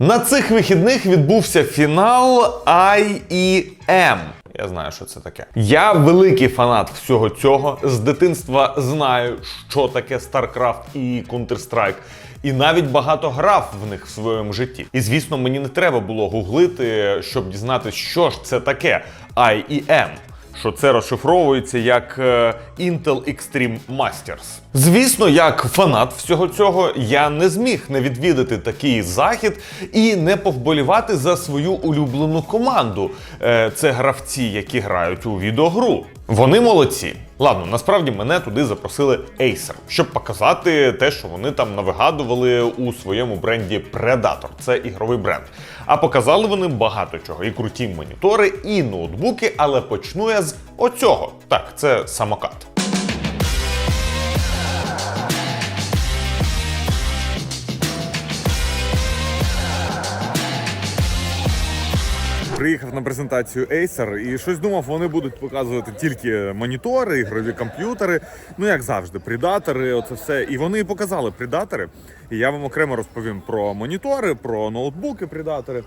На цих вихідних відбувся фінал IEM. Я знаю, що це таке. Я великий фанат всього цього. З дитинства знаю, що таке StarCraft і Counter-Strike. І навіть багато грав в них в своєму житті. І звісно, мені не треба було гуглити, щоб дізнатися, що ж це таке IEM що це розшифровується як е, Intel Extreme Masters. Звісно, як фанат всього цього, я не зміг не відвідати такий захід і не повболівати за свою улюблену команду. Е, Це гравці, які грають у відеогру. Вони молодці. Ладно, насправді мене туди запросили Acer, щоб показати те, що вони там навигадували у своєму бренді Predator. Це ігровий бренд. А показали вони багато чого: і круті монітори, і ноутбуки, але почну я з оцього. Так, це самокат. Приїхав на презентацію Acer і щось думав, вони будуть показувати тільки монітори, ігрові комп'ютери. Ну як завжди, предатори, оце все. І вони показали предатори. І я вам окремо розповім про монітори, про ноутбуки предатори.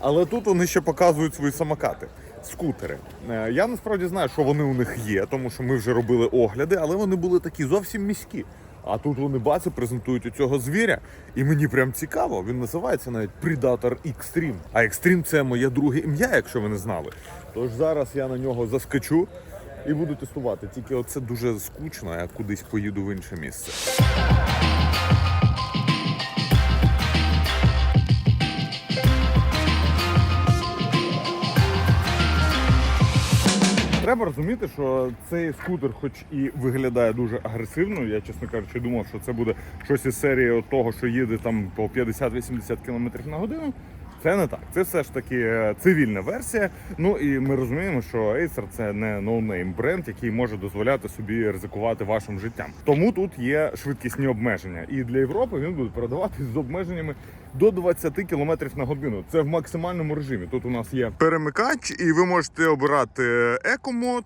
Але тут вони ще показують свої самокати, скутери. Е, Я насправді знаю, що вони у них є, тому що ми вже робили огляди, але вони були такі зовсім міські. А тут вони баці презентують у цього звіря, і мені прям цікаво. Він називається навіть Predator Extreme. А Extreme це моє друге ім'я, якщо ви не знали. Тож зараз я на нього заскочу і буду тестувати. Тільки оце дуже скучно, я кудись поїду в інше місце. Треба розуміти, що цей скутер, хоч і виглядає дуже агресивно, я чесно кажучи, думав, що це буде щось із серії того, що їде там по 50-80 км на годину. Це не так. Це все ж таки е, цивільна версія. Ну і ми розуміємо, що Acer це не ноунейм бренд, який може дозволяти собі ризикувати вашим життям. Тому тут є швидкісні обмеження. І для Європи він буде продаватись з обмеженнями до 20 км на годину. Це в максимальному режимі. Тут у нас є перемикач, і ви можете обирати екомод,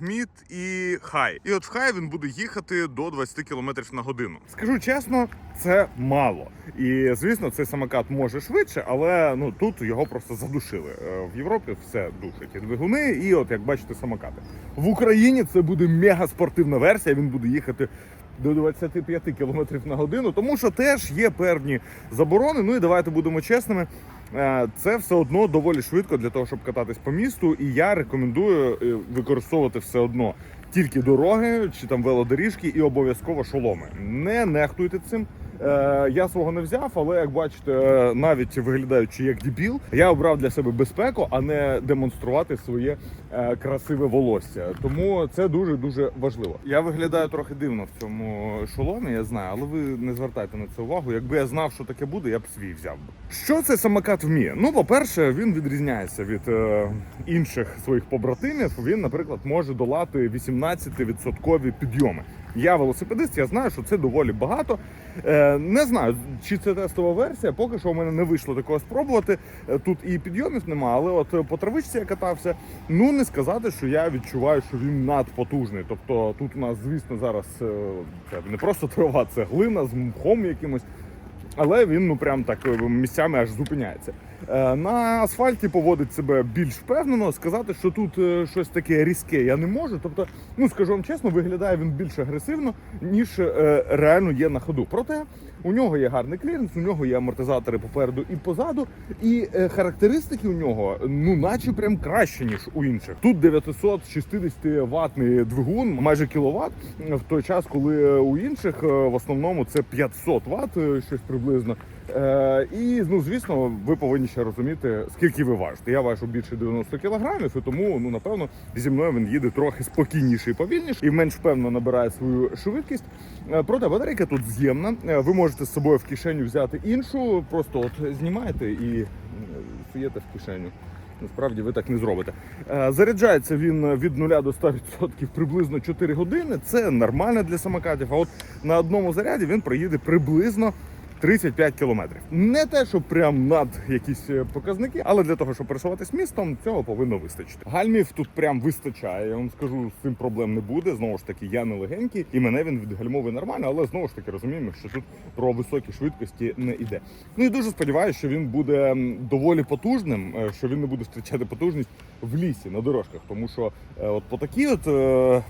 мід і хай. І от в хай він буде їхати до 20 км на годину. Скажу чесно, це мало. І звісно, цей самокат може швидше, але ну тут його просто задушили. Е, В Європі все душить і двигуни, і от як бачите, самокати. В Україні це буде мега спортивна версія. Він буде їхати до 25 км на годину, тому що теж є певні заборони. Ну і давайте будемо чесними. е, Це все одно доволі швидко для того, щоб кататись по місту. І я рекомендую е, використовувати все одно тільки дороги чи там велодоріжки і обов'язково шоломи. Не нехтуйте цим. Е, Я свого не взяв, але як бачите, навіть виглядаючи як дебіл, я обрав для себе безпеку, а не демонструвати своє е, красиве волосся. Тому це дуже дуже важливо. Я виглядаю трохи дивно в цьому шоломі, я знаю, але ви не звертайте на це увагу. Якби я знав, що таке буде, я б свій взяв. Що цей самокат вміє? Ну, по-перше, він відрізняється від е, інших своїх побратимів. Він, наприклад, може долати 18% підйоми. Я велосипедист, я знаю, що це доволі багато. Е, не знаю, чи це тестова версія. Поки що у мене не вийшло такого спробувати. Е, Тут і підйомів нема, але от по травичці я катався. Ну не сказати, що я відчуваю, що він надпотужний. Тобто тут у нас, звісно, зараз е, це не просто трава, це глина з мхом якимось. Але він ну прям так місцями аж зупиняється. Е, На асфальті поводить себе більш впевнено. Сказати, що тут е, щось таке різке, я не можу. Тобто, ну скажу вам чесно, виглядає він більш агресивно, ніж е, реально є на ходу. Проте у нього є гарний кліренс, у нього є амортизатори попереду і позаду, і характеристики у нього ну, наче прям краще ніж у інших. Тут 960 ватний двигун, майже кіловат, в той час, коли у інших в основному це 500 ватт, щось приблизно. Е, і ну звісно, ви повинні ще розуміти, скільки ви важите. Я важу більше 90 кілограмів, і тому ну напевно зі мною він їде трохи спокійніше і повільніше, і менш впевнено набирає свою швидкість. Е, Проте батарейка тут з'ємна. Е, Ви можете з собою в кишеню взяти іншу, просто от знімаєте і суєте в кишеню. Насправді ви так не зробите. Заряджається він від 0 до 100% приблизно 4 години. Це нормально для самокатів. А от на одному заряді він проїде приблизно 35 кілометрів. Не те, що прям над якісь е, показники, але для того, щоб пересуватись містом, цього повинно вистачити. Гальмів тут прям вистачає. Я вам скажу, з цим проблем не буде. Знову ж таки, я не легенький, і мене він відгальмовує нормально, але знову ж таки розуміємо, що тут про високі швидкості не йде. Ну і дуже сподіваюся, що він буде доволі потужним, е, що він не буде втрачати потужність в лісі на дорожках, тому що е, от по такій от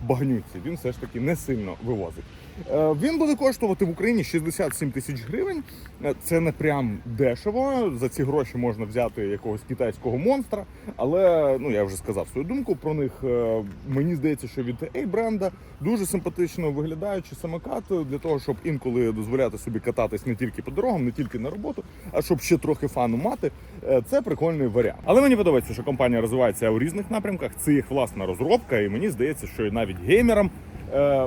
багнюці він все ж таки не сильно вивозить. Е, Він буде коштувати в Україні 67 тисяч гривень. Е, Це не прям дешево. За ці гроші можна взяти якогось китайського монстра. Але ну я вже сказав свою думку про них. Е, Мені здається, що від a бренда дуже симпатично виглядаючий самокат для того, щоб інколи дозволяти собі кататись не тільки по дорогам, не тільки на роботу, а щоб ще трохи фану мати. Це прикольний варіант. Але мені подобається, що компанія розвивається у різних напрямках. Це їх власна розробка, і мені здається, що навіть геймерам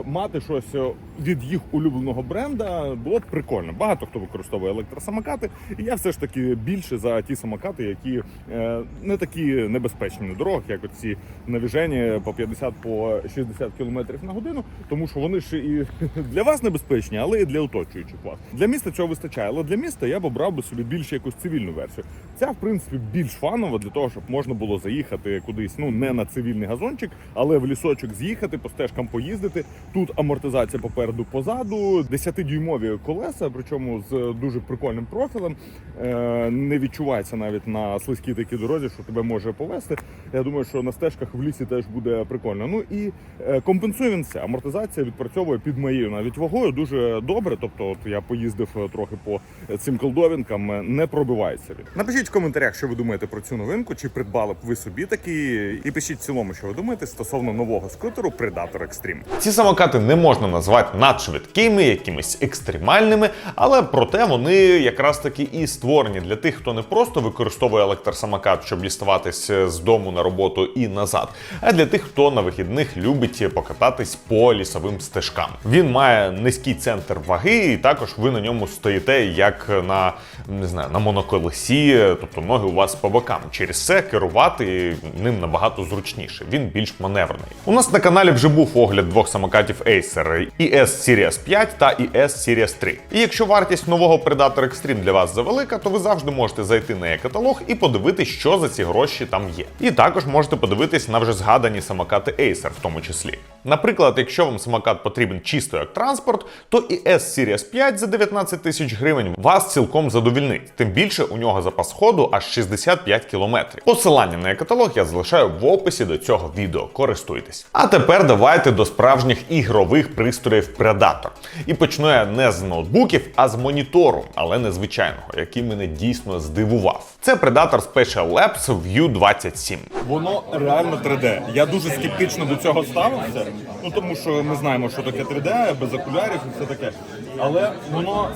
мати щось е, від їх улюбленого бренда було б прикольно. Багато хто використовує електросамокати, і я все ж таки більше за ті самокати, які е, не такі небезпечні на дорогах, як оці навіжені по 50 по 60 км на годину, тому що вони ж і для вас небезпечні, але і для оточуючих вас. Для міста цього вистачає, але для міста я б обрав би собі більш якусь цивільну версію. Ця, в принципі, більш фанова для того, щоб можна було заїхати кудись, ну не на цивільний газончик, але в лісочок з'їхати, по стежкам поїздити. Тут амортизація попереду, позаду, 10-дюймові колеса, причому з дуже прикольним профілем. Е, Не відчувається навіть на слизькій такій дорозі, що тебе може повести. Я думаю, що на стежках в лісі теж буде прикольно. Ну і е, компенсує він це. Амортизація відпрацьовує під моєю навіть вагою дуже добре. Тобто, от я поїздив е, трохи по цим колдовінкам, не пробивається він. Напишіть в коментарях, що ви думаєте про цю новинку, чи придбали б ви собі такий, і пишіть в цілому, що ви думаєте стосовно нового скутеру Predator Extreme. Ці самокати не можна назвати надшвидкими, якимись екстремальними, але проте вони якраз таки і створені для тих, хто не просто використовує електросамокат, щоб діставатись з дому на роботу і назад, а для тих, хто на вихідних любить покататись по лісовим стежкам. Він має низький центр ваги, і також ви на ньому стоїте як на не знаю на моноколесі, тобто ноги у вас по бокам. Через це керувати ним набагато зручніше. Він більш маневрений. У нас на каналі вже був огляд двох самокатів Acer ES Series 5 та ES Series 3. І якщо вартість нового Predator Extreme для вас завелика, то ви завжди можете зайти на e-каталог і подивитись, що за ці гроші там є. І також можете подивитись на вже згадані самокати Acer в тому числі. Наприклад, якщо вам самокат потрібен чисто як транспорт, то ES Series 5 за 19 тисяч гривень вас цілком задовільнить. Тим більше у нього запас ходу аж 65 кілометрів. Посилання на каталог я залишаю в описі до цього відео. Користуйтесь. А тепер давайте до справжніх ігрових пристроїв Predator. І почну я не з ноутбуків, а з монітору, але незвичайного, який мене дійсно здивував. Це Predator Special Labs View 27. Воно реально 3D. Я дуже скептично до цього ставився. Ну тому що ми знаємо, що таке 3D, без окулярів і все таке. Але воно.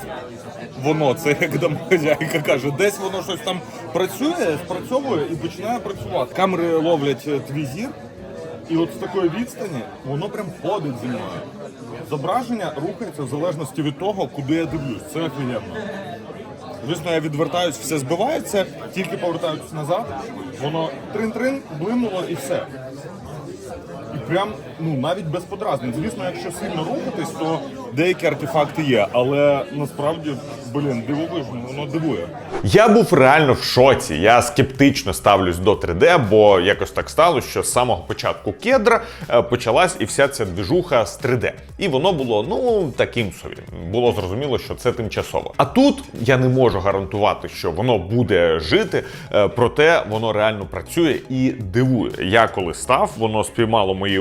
Воно, це як домохозяйка каже, десь воно щось там працює, спрацьовує і починає працювати. Камери ловлять е, твій зір, і от з такої відстані воно прям ходить зі мною. Зображення рухається в залежності від того, куди я дивлюсь. Це офігенно. Звісно, я відвертаюсь, все збивається, тільки повертаюся назад, воно трин-трин, блимнуло і все. І прям, ну навіть без подразнень. Звісно, якщо сильно рухатись, то деякі артефакти є, але насправді, блін, дивовижно, воно дивує. Я був реально в шоці. Я скептично ставлюсь до 3D, бо якось так сталося, що з самого початку кедра е, почалась і вся ця двіжуха з 3D. І воно було ну таким собі. Було зрозуміло, що це тимчасово. А тут я не можу гарантувати, що воно буде жити, е, проте воно реально працює і дивує. Я коли став, воно спіймало мої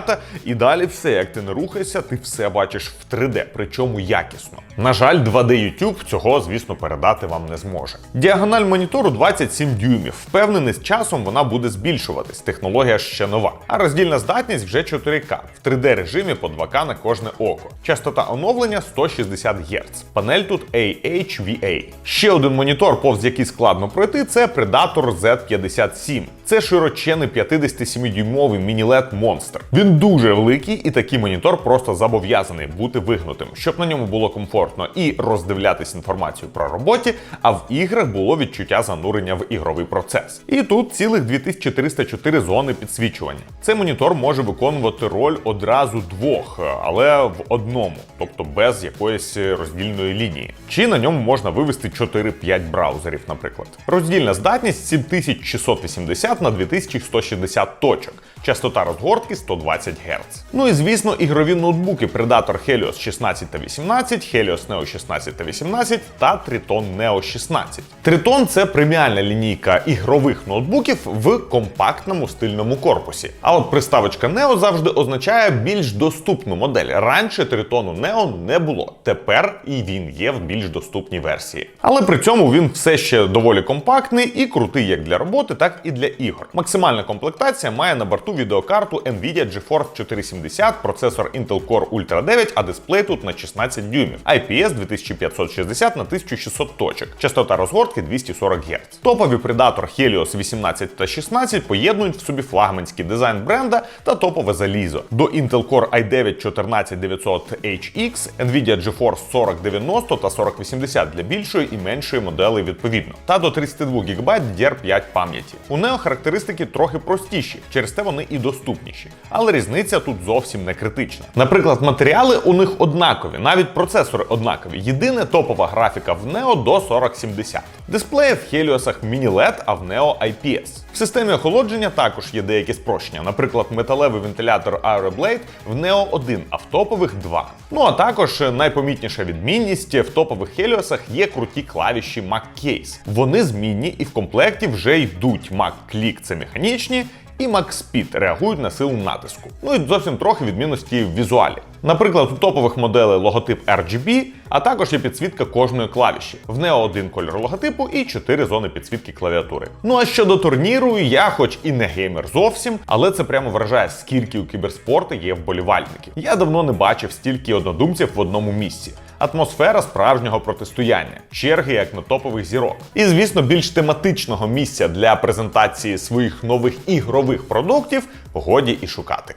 оченята, і далі все, як ти не рухаєшся, ти все бачиш в 3D, причому якісно. На жаль, 2D YouTube цього, звісно, передати вам не зможе. Діагональ монітору 27 дюймів. Впевнений, з часом вона буде збільшуватись. Технологія ще нова. А роздільна здатність вже 4К в 3D режимі по 2К на кожне око. Частота оновлення 160 Гц. Панель тут AHVA. Ще один монітор, повз який складно пройти, це Predator Z57. Це широчений 57-дюймовий міні-лед монстр. Він дуже великий, і такий монітор просто зобов'язаний бути вигнутим, щоб на ньому було комфортно і роздивлятись інформацію про роботі, а в іграх було відчуття занурення в ігровий процес. І тут цілих 2304 зони підсвічування. Цей монітор може виконувати роль одразу двох, але в одному, тобто без якоїсь роздільної лінії. Чи на ньому можна вивести 4-5 браузерів, наприклад. Роздільна здатність 7680 на 2160 точок. Частота розгортки 120 Гц. Ну і звісно, ігрові ноутбуки Predator Helios 16 та 18, Helios Neo 16 та 18 та Triton Neo 16. Triton – це преміальна лінійка ігрових ноутбуків в компактному стильному корпусі. А от приставочка Neo завжди означає більш доступну модель. Раніше Triton Neo не було. Тепер і він є в більш доступній версії. Але при цьому він все ще доволі компактний і крутий як для роботи, так і для ігор. Максимальна комплектація має на борту відеокарту Nvidia GeForce 470, процесор Intel Core Ultra 9, а дисплей тут на 16 дюймів, IPS 2560 на 1600 точок, частота розгортки 240 Гц. Топові Predator Helios 18 та 16 поєднують в собі флагманський дизайн бренда та топове залізо. До Intel Core i9 14900HX, Nvidia GeForce 4090 та 4080 для більшої і меншої моделей відповідно, та до 32 ГБ DDR5 пам'яті. У Neo характеристики трохи простіші, через те вони і доступніші. Але різниця тут зовсім не критична. Наприклад, матеріали у них однакові, навіть процесори однакові. Єдине топова графіка в Neo до 4070. Дисплеї в Helios міні-LED, а в Neo IPS. В системі охолодження також є деякі спрощення. Наприклад, металевий вентилятор Aeroblade в Neo 1, а в топових 2. Ну а також найпомітніша відмінність в топових Helios є круті клавіші Mac Case. Вони змінні і в комплекті вже йдуть Mac Click – це механічні, і Макспіт реагують на силу натиску. Ну і зовсім трохи відмінності в візуалі. Наприклад, у топових моделей логотип RGB, а також є підсвітка кожної клавіші. В Neo один кольор логотипу і 4 зони підсвітки клавіатури. Ну а щодо турніру, я хоч і не геймер зовсім, але це прямо вражає, скільки у кіберспорту є вболівальників. Я давно не бачив стільки однодумців в одному місці. Атмосфера справжнього протистояння, черги як на топових зірок. І звісно, більш тематичного місця для презентації своїх нових ігрових продуктів годі і шукати.